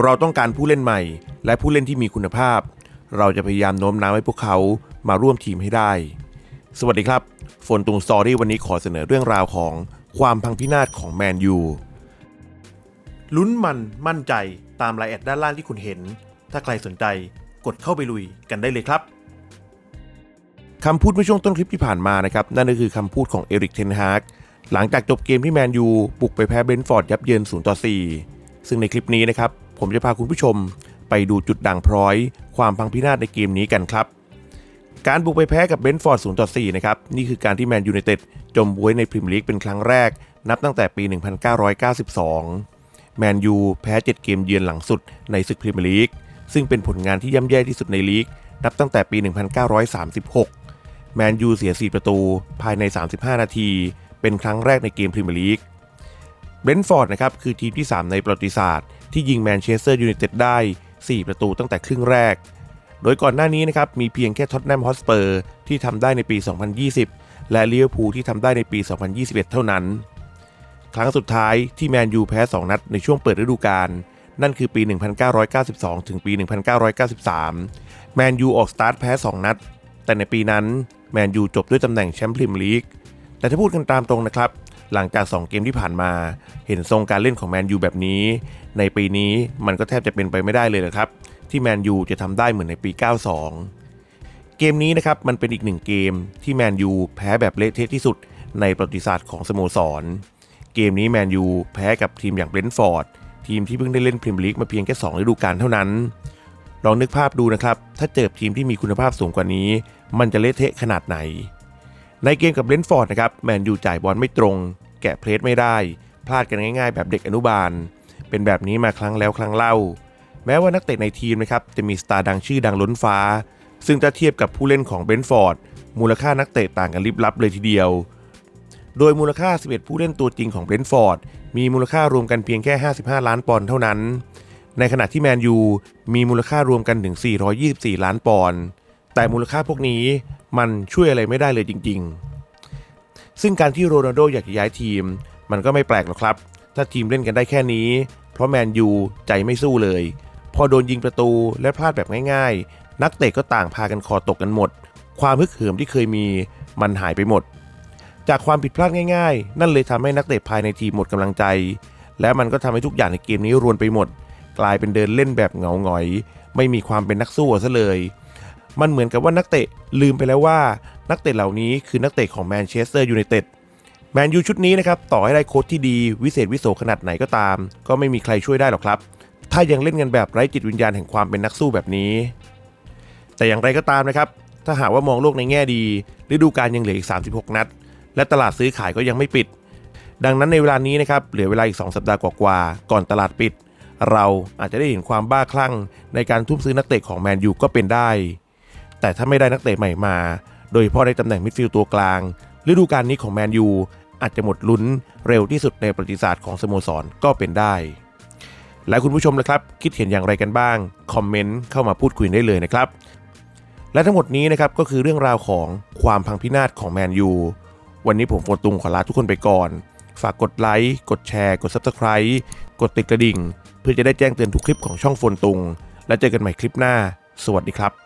เราต้องการผู้เล่นใหม่ และผู้เล่นที่มีคุณภาพ เราจะพยายามโน้มน้าวให้พวกเขามาร่วมทีมให้ได้ สวัสดีครับฝนตุงสตอรี่วันนี้ขอเสนอเรื่องราวของความพังพินาศของแมนยูลุ้นมันมั่นใจตามรายแอดด้านล่างที่คุณเห็น ถ้าใครสนใจกดเข้าไปลุยกันได้เลยครับคำพูดเมื่อช่วงต้นคลิปที่ผ่านมานะครับ นั่นก็คือคำพูดของเอริกเทนฮากหลังจากจบเกมที่แมนยูบุกไปแพ้เบนฟอร์ดยับเยิน0ต่อ4ซึ่งในคลิปนี้นะครับ ผมจะพาคุณผู้ชมไปดูจุดด่างพร้อย ความพังพินาศในเกมนี้กันครับ การบุกไปแพ้กับเบนท์ฟอร์ด0ต่อ4นะครับ นี่คือการที่แมนยูไนเต็ดจมบวยในพรีเมียร์ลีกเป็นครั้งแรก นับตั้งแต่ปี 1992 แมนยูแพ้ 7 เกมเยือนหลังสุดในศึกพรีเมียร์ลีก ซึ่งเป็นผลงานที่ย่ำแย่ที่สุดในลีก นับตั้งแต่ปี 1936 แมนยูเสีย 4 ประตูภายใน 35 นาที เป็นครั้งแรกในเกมพรีเมียร์ลีก เบรนท์ฟอร์ดนะครับคือทีมที่ 3 ในประวัติศาสตร์ ที่ยิงแมนเชสเตอร์ยูไนเต็ดได้ 4 ประตูตั้งแต่ครึ่งแรก โดยก่อนหน้านี้นะครับมีเพียงแค่ท็อตแนมฮอสเปอร์ที่ทำได้ในปี 2020 และลิเวอร์พูลที่ทำได้ในปี 2021 เท่านั้น ครั้งสุดท้ายที่แมนยูแพ้ 2 นัดในช่วงเปิดฤดูกาลนั่นคือปี 1992 ถึงปี 1993 แมนยูออกสตาร์ทแพ้ 2 นัด แต่ในปีนั้น แมนยูจบด้วยตำแหน่งแชมป์พรีเมียร์ลีก แต่ถ้าพูดกันตามตรงนะครับ หลังจาก 2 เกมที่ผ่านมา เห็นทรงการเล่นของแมนยูแบบนี้ ในปีนี้มันก็แทบจะเป็นไปไม่ได้เลยนะครับ ที่แมนยูจะทำได้เหมือนในปี 92 เกมนี้นะครับมันเป็นอีกหนึ่งเกมที่แมนยูแพ้แบบเละเทะที่สุดในประวัติศาสตร์ของสโมสร เกมนี้แมนยูแพ้กับทีมอย่างเบรนท์ฟอร์ดทีมที่เพิ่งได้เล่นพรีเมียร์ลีกมาเพียงแค่2ฤดูกาลเท่านั้น ลองนึกภาพดูนะครับ ถ้าเจอทีมที่มีคุณภาพสูงกว่านี้ มันจะเละเทะขนาดไหน ในเกมกับเบรนท์ฟอร์ดนะครับ แมนยูจ่ายบอลไม่ตรง แกะเพลสไม่ได้ พลาดกันง่ายๆ แบบเด็กอนุบาล เป็นแบบนี้มาครั้งแล้วครั้งเล่า แม้ว่านักเตะในทีมนะครับจะมีสตาร์ดังชื่อดังล้นฟ้า ซึ่งถ้าเทียบกับผู้เล่นของเบนท์ฟอร์ดมูลค่านักเตะต่างกันลิบลับเลยทีเดียว โดยมูลค่า 11 ผู้เล่นตัวจริงของเบรนท์ฟอร์ดมีมูลค่ารวมกันเพียงแค่ 55 ล้านปอนด์เท่านั้น ในขณะที่แมนยูมีมูลค่ารวมกันถึง 424 ล้านปอนด์ แต่มูลค่าพวกนี้มันช่วยอะไรไม่ได้เลยจริง ๆ ซึ่งการที่โรนัลโดอยากจะย้ายทีม มันก็ไม่แปลกหรอกครับ ถ้าทีมเล่นกันได้แค่นี้ เพราะแมนยูใจไม่สู้เลย พอโดนยิงประตูและพลาดแบบง่ายๆ นักเตะก็ต่างพากันคอตกกันหมด ความฮึกเหิมที่เคยมีมันหายไปหมด จากความผิดพลาดง่ายๆ นั่นเลยทำให้นักเตะภายในทีมหมดกำลังใจ และมันก็ทำให้ทุกอย่างในเกมนี้รวนไปหมด กลายเป็นเดินเล่นแบบเหงาหงอย ไม่มีความเป็นนักสู้ซะเลย มันเหมือนกับว่านักเตะลืมไปแล้วว่า นักเตะเหล่านี้คือนักเตะของแมนเชสเตอร์ยูไนเต็ดแมนยูชุดนี้นะครับต่อให้ได้โค้ชที่ดีวิเศษวิโสขนาดไหนก็ตาม ก็ไม่มีใครช่วยได้หรอกครับ ถ้ายังเล่นกันแบบไร้จิตวิญญาณแห่งความเป็นนักสู้แบบนี้ แต่อย่างไรก็ตามนะครับ ถ้าหากว่ามองโลกในแง่ดีฤดูกาลยังเหลืออีก 36 นัด และตลาดซื้อขายก็ยังไม่ปิด ดังนั้นในเวลานี้นะครับเหลือเวลาอีก 2 สัปดาห์กว่าๆก่อนตลาดปิด เราอาจจะได้เห็นความบ้าคลั่ง ในการทุ่มซื้อนักเตะของแมนยูก็เป็นได้ แต่ถ้าไม่ได้นักเตะใหม่มา โดยเฉพาะในตำแหน่งมิดฟิลด์ตัวกลาง ฤดูกาลนี้ของแมนยูอาจจะหมดลุ้นเร็วที่สุดในประวัติศาสตร์ของสโมสรก็เป็นได้ และคุณผู้ชมนะครับ คิดเห็นอย่างไรกันบ้าง คอมเมนต์เข้ามาพูดคุยได้เลยนะครับ และทั้งหมดนี้นะครับก็คือเรื่องราวของความพังพินาศของแมนยูวันนี้ผมโฟนตุงขอลาทุกคนไปก่อน ฝากกดไลค์กดแชร์ กด Subscribe กดติดกระดิ่ง เพื่อจะได้แจ้งเตือนทุกคลิปของช่องโฟนตุง และเจอกันใหม่คลิปหน้า สวัสดีครับ